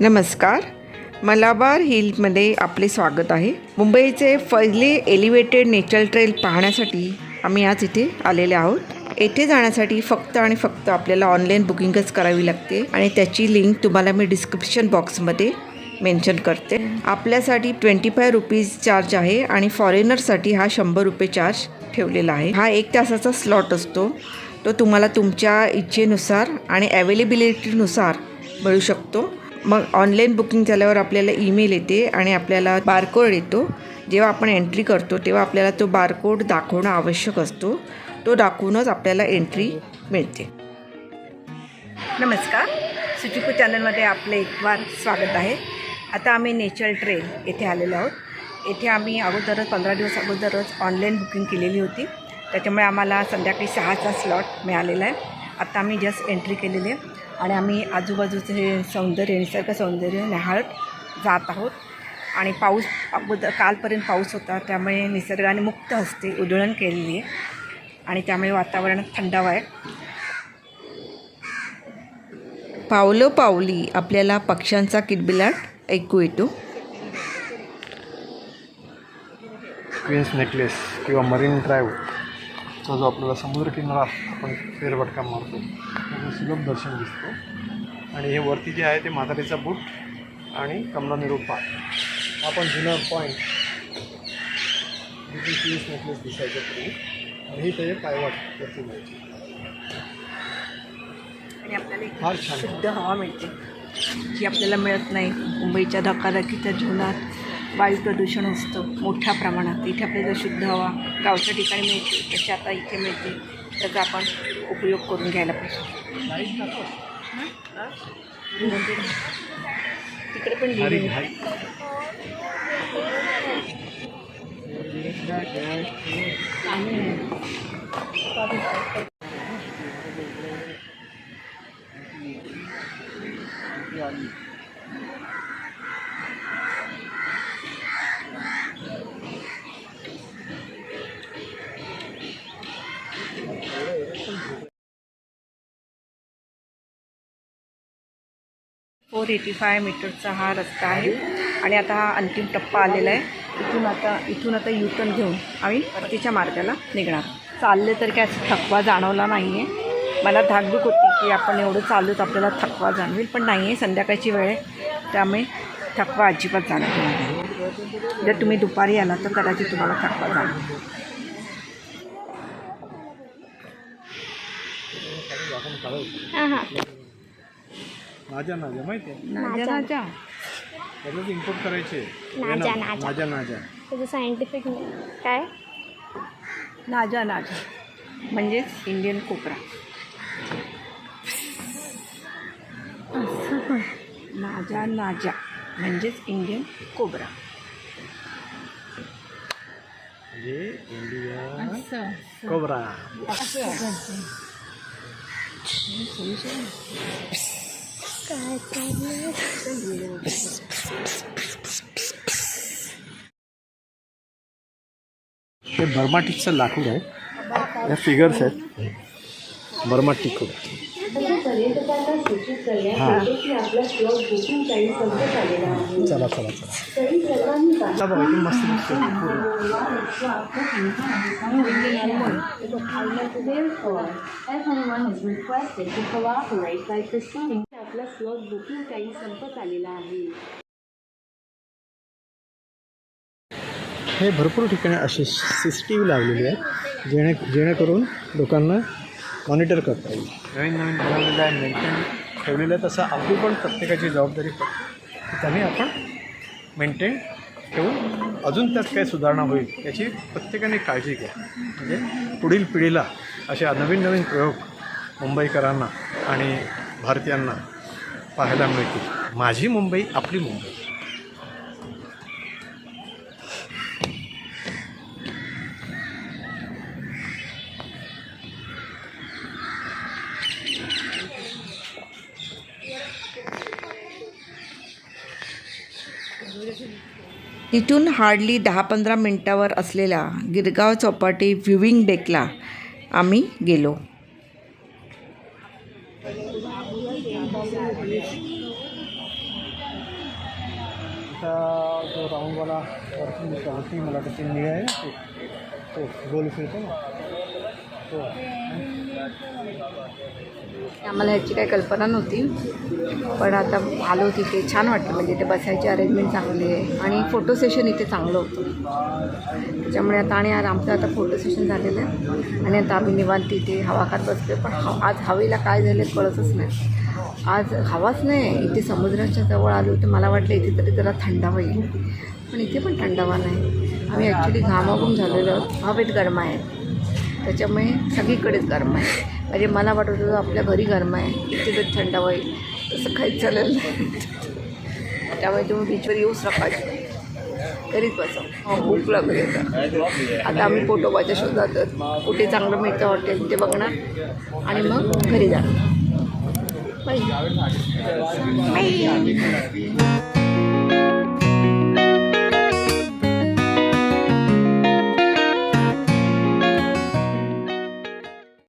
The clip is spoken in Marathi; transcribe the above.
नमस्कार. मलाबार हिलमध्ये आपले स्वागत आहे. मुंबईचे पहिले एलिव्हेटेड नेचर ट्रेल पाहण्यासाठी आम्ही आज इथे आलेले आहोत. येथे जाण्यासाठी फक्त आणि फक्त आपल्याला ऑनलाईन बुकिंगच करावी लागते आणि त्याची लिंक तुम्हाला मी डिस्क्रिप्शन बॉक्समध्ये मेन्शन करते. आपल्यासाठी ट्वेंटी फाय रुपीज चार्ज आहे आणि फॉरेनरसाठी हा शंभर रुपये चार्ज ठेवलेला आहे. हा एक तासाचा स्लॉट असतो. तो तुम्हाला तुमच्या इच्छेनुसार आणि अवेलेबिलिटीनुसार मिळू शकतो. मग ऑनलाईन बुकिंग झाल्यावर आपल्याला ईमेल येते आणि आपल्याला बारकोड येतो. जेव्हा आपण एंट्री करतो तेव्हा आपल्याला तो बारकोड दाखवणं आवश्यक असतो. तो दाखवूनच आपल्याला एंट्री मिळते. नमस्कार. सुचिकू चॅनलमध्ये आपलं एक वार स्वागत आहे. आता आम्ही नेचर ट्रेल येथे आलेलो आहोत. येथे आम्ही अगोदरच पंधरा दिवस अगोदरच ऑनलाईन बुकिंग केलेली होती. त्याच्यामुळे आम्हाला संध्याकाळी सहाचा स्लॉट मिळालेला आहे. आता आम्ही जस्ट एंट्री केलेली आहे. आणि आम्ही आजूबाजूचं हे सौंदर्य निसर्ग सौंदर्य न्याहाळत जात आहोत. आणि पाऊस अगोदर कालपर्यंत पाऊस होता त्यामुळे निसर्गाने मुक्त हस्ते उधळण केलेली आहे. आणि त्यामुळे वातावरणात थंडावं आहे. पावलं पावली आपल्याला पक्ष्यांचा किटबिलाट ऐकू येतो. क्वीन्स नेकलेस किंवा मरीन ड्राईव्ह ड्राईव्हचा जो आपल्याला समुद्रकिनारा आपण फेरफटका मारतो त्याचं सुलभ दर्शन दिसतो. आणि हे वरती जे आहे ते म्हातारीचा बूट आणि कमला नेहरू पार्क हा पण जुना पॉईंट क्वीन्स नेकलेस दिसायचं पूर्वी आणि ही त्याचे पायवाट वरती जायची. आणि आपल्याला इथे फार छान. शुद्ध हवा मिळते जी आपल्याला मिळत नाही. मुंबईच्या धकाधकीच्या जीवनात. वायू प्रदूषण असतं मोठ्या प्रमाणात. इथे आपल्याला शुद्ध हवा गावच्या ठिकाणी मिळते तशी आता इथे मिळते. त्याचा आपण उपयोग करून घ्यायला पाहिजे. तिकडे पण फोर एटी फाय मीटरचा हा रस्ता आहे. आणि आता हा अंतिम टप्पा आलेला आहे. इथून आता इथून आता यू घेऊन आम्ही परतीच्या मार्गाला निघणार. चालले तर काय असं थकवा जाणवला नाही आहे मला धाकधूक होती की आपण एवढं चाललोच आपल्याला थकवा जाणवेल पण नाही आहे संध्याकाळची वेळ आहे. त्यामुळे थकवा अजिबात जाणवत नाही. जर तुम्ही दुपारी आला तर कदाचित तुम्हाला थकवा जाणवेल. नाजा नाजा माहिती आहे? नाजा नाजा त्याच्यात इम्पोर्ट करायचे. नाजा, नाजा. नाजा नाजा त्याचं सायंटिफिक काय? नाजा नाजा म्हणजेच इंडियन कोबरा नाजा नाजा म्हणजेच इंडियन कोबरा म्हणजे इंडिया कोबरा चाललंय? हे बर्माटिकचं लाकूड आहे या फिगर्स आहेत बर्माटिक हां चला चला चला बघा, मस्त आपला स्लॉट बुकिंग टाइम संपत आलेला आहे. हे भरपूर ठिकाणी अशी सी सी टी व्ही लावलेली आहे जेणे जेणेकरून लोकांना मॉनिटर करता येईल. नवीन नवीन बनवलेलं आहे मेंटेन ठेवलेलं आहे तसं आपली पण प्रत्येकाची जबाबदारी त्यांनी आपण मेंटेन ठेवून अजून त्यात काय सुधारणा होईल याची प्रत्येकाने काळजी घ्या. म्हणजे पुढील पिढीला असे नवीन नवीन प्रयोग मुंबईकरांना आणि भारतीयांना पाहायला मिळते माझी मुंबई आपली मुंबई. इथून हार्डली दहा पंधरा मिनटावर असलेला गिरगाव चौपाटी व्ह्युविंग डेकला आम्ही गेलो. आता जो राऊंडवाला वरती होती मला त्याची निळ आहे ना तो गोल फिरतो ना. तो आम्हाला ह्याची काही कल्पना नव्हती. पण आता आलो तिथे छान वाटलं. म्हणजे इथे बसायची अरेंजमेंट चांगली आहे. आणि फोटो सेशन इथे चांगलं होतं. त्याच्यामुळे आता आणि आज आमचं आता फोटो सेशन झालेलं आहे. आणि आता आम्ही निवांत तिथे हवा खात बसलो पण आज हवेला काय झालं कळतच नाही. आज हवाच नाही इथे समुद्राच्या जवळ आलो तर मला वाटलं इथे तरी जरा थंडावा येईल. पण इथे पण थंडावा नाही. आम्ही ॲक्च्युली घामाघूम झालेलो हवेत गरमा आहे. त्याच्यामुळे सगळीकडेच गरम आहे. म्हणजे मला वाटत होतं आपल्या घरी गरम आहे. इथे तर होईल तसं काहीच चालेल नाही. त्यामुळे तुम्ही बीचवर येऊच नका. घरीच बसा. हो, भूक लागली आता. आता आम्ही पोटोबाच्या शोधात कुठे चांगलं मिळतं हॉटेल ते बघणार. आणि मग घरी जाणार. बाई